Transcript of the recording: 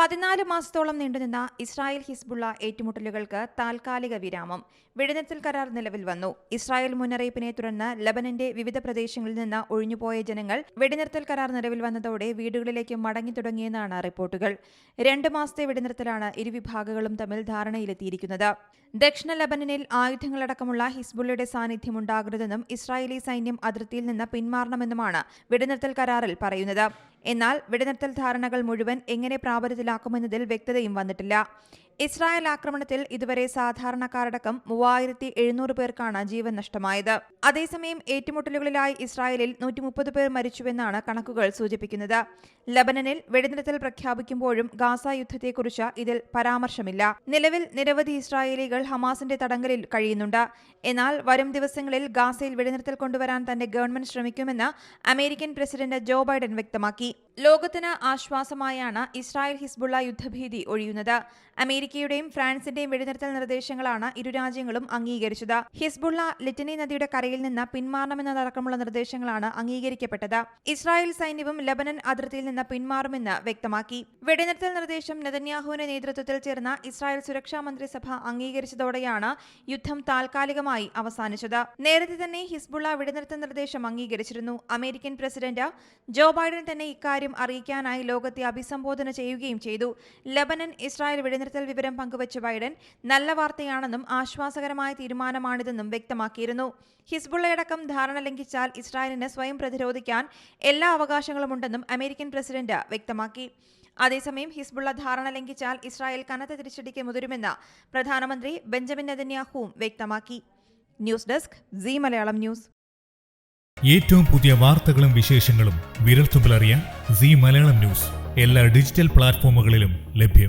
പതിനാല് മാസത്തോളം നീണ്ടുനിന്ന ഇസ്രായേൽ ഹിസ്ബുള്ള ഏറ്റുമുട്ടലുകൾക്ക് താൽക്കാലിക വിരാമം. വെടിനിർത്തൽ കരാർ നിലവിൽ വന്നു. ഇസ്രായേൽ മുന്നറിയിപ്പിനെ തുടർന്ന് ലബനന്റെ വിവിധ പ്രദേശങ്ങളിൽ നിന്ന് ഒഴിഞ്ഞുപോയ ജനങ്ങൾ വെടിനിർത്തൽ കരാർ നിലവിൽ വന്നതോടെ വീടുകളിലേക്ക് മടങ്ങി തുടങ്ങിയെന്നാണ് റിപ്പോർട്ടുകൾ. രണ്ട് മാസത്തെ വെടിനിർത്തലാണ് ഇരുവിഭാഗങ്ങളും തമ്മിൽ ധാരണയിലെത്തിയിരിക്കുന്നത്. ദക്ഷിണ ലബനനിൽ ആയുധങ്ങളടക്കമുള്ള ഹിസ്ബുള്ളയുടെ സാന്നിധ്യം ഉണ്ടാകരുതെന്നും ഇസ്രായേലി സൈന്യം അതിർത്തിയിൽ നിന്ന് പിന്മാറണമെന്നുമാണ് വെടിനിർത്തൽ കരാറിൽ പറയുന്നത്. എന്നാൽ വെടിനിർത്തൽ ധാരണകൾ മുഴുവൻ എങ്ങനെ പ്രാബല്യത്തിലാക്കുമെന്നതിൽ വ്യക്തതയും വന്നിട്ടില്ല. ഇസ്രായേൽ ആക്രമണത്തിൽ ഇതുവരെ സാധാരണക്കാരടക്കം മൂവായിരത്തി എഴുന്നൂറ് പേർക്കാണ് ജീവൻ നഷ്ടമായത്. അതേസമയം ഏറ്റുമുട്ടലുകളിലായി ഇസ്രായേലിൽ നൂറ്റി മുപ്പത് പേർ മരിച്ചുവെന്നാണ് കണക്കുകൾ സൂചിപ്പിക്കുന്നത്. ലബനനിൽ വെടിനിർത്തൽ പ്രഖ്യാപിക്കുമ്പോഴും ഗാസ യുദ്ധത്തെക്കുറിച്ച് ഇതിൽ പരാമർശമില്ല. നിലവിൽ നിരവധി ഇസ്രായേലികൾ ഹമാസിന്റെ തടങ്കലിൽ കഴിയുന്നുണ്ട്. എന്നാൽ വരും ദിവസങ്ങളിൽ ഗാസയിൽ വെടിനിർത്തൽ കൊണ്ടുവരാൻ തന്റെ ഗവൺമെന്റ് ശ്രമിക്കുമെന്ന് അമേരിക്കൻ പ്രസിഡന്റ് ജോ ബൈഡൻ വ്യക്തമാക്കി. ലോകത്തിന് ആശ്വാസമായാണ് ഇസ്രായേൽ ഹിസ്ബുള്ള യുദ്ധഭീതി ഒഴിയുന്നത്. അമേരിക്കയുടെയും ഫ്രാൻസിന്റെയും വെടിനിർത്തൽ നിർദ്ദേശങ്ങളാണ് ഇരു രാജ്യങ്ങളും അംഗീകരിച്ചത്. ഹിസ്ബുള്ള ലിറ്റനി നദിയുടെ കരയിൽ നിന്ന് പിന്മാറണമെന്നതടക്കമുള്ള നിർദ്ദേശങ്ങളാണ് അംഗീകരിക്കപ്പെട്ടത്. ഇസ്രായേൽ സൈന്യവും ലബനൻ അതിർത്തിയിൽ നിന്ന് പിന്മാറുമെന്ന് വ്യക്തമാക്കി. വെടിനിർത്തൽ നിർദ്ദേശം നെതന്യാഹുവിന്റെ നേതൃത്വത്തിൽ ചേർന്ന ഇസ്രായേൽ സുരക്ഷാ മന്ത്രിസഭ അംഗീകരിച്ചതോടെയാണ് യുദ്ധം താൽക്കാലികമായി അവസാനിച്ചത്. നേരത്തെ തന്നെ ഹിസ്ബുള്ള വെടിനിർത്തൽ നിർദ്ദേശം അംഗീകരിച്ചിരുന്നു. അമേരിക്കൻ പ്രസിഡന്റ് ജോ ബൈഡൻ തന്നെ ഇക്കാര്യം അറിയിക്കാനായി ലോകത്തെ അഭിസംബോധന ചെയ്യുകയും ചെയ്തു. ലബനൻ ഇസ്രായേൽ വെടിനിർത്തൽ വിവരം പങ്കുവച്ച ബൈഡൻ നല്ല വാർത്തയാണെന്നും ആശ്വാസകരമായ തീരുമാനമാണിതെന്നും വ്യക്തമാക്കിയിരുന്നു. ഹിസ്ബുള്ളയടക്കം ധാരണ ലംഘിച്ചാൽ ഇസ്രായേലിന് സ്വയം പ്രതിരോധിക്കാൻ എല്ലാ അവകാശങ്ങളുമുണ്ടെന്നും അമേരിക്കൻ പ്രസിഡന്റ് വ്യക്തമാക്കി. അതേസമയം ഹിസ്ബുള്ള ധാരണ ലംഘിച്ചാൽ ഇസ്രായേൽ കനത്ത തിരിച്ചടിക്ക് മുതിരുമെന്ന് പ്രധാനമന്ത്രി ബെഞ്ചമിൻ നെതന്യാഹുവും വ്യക്തമാക്കി. News desk C Malayalam news. ഏറ്റവും പുതിയ വാർത്തകളും വിശേഷങ്ങളും വിരൽത്തുമ്പിലറിയാൻ സി മലയാളം ന്യൂസ് എല്ലാ ഡിജിറ്റൽ പ്ലാറ്റ്ഫോമുകളിലും ലഭ്യം.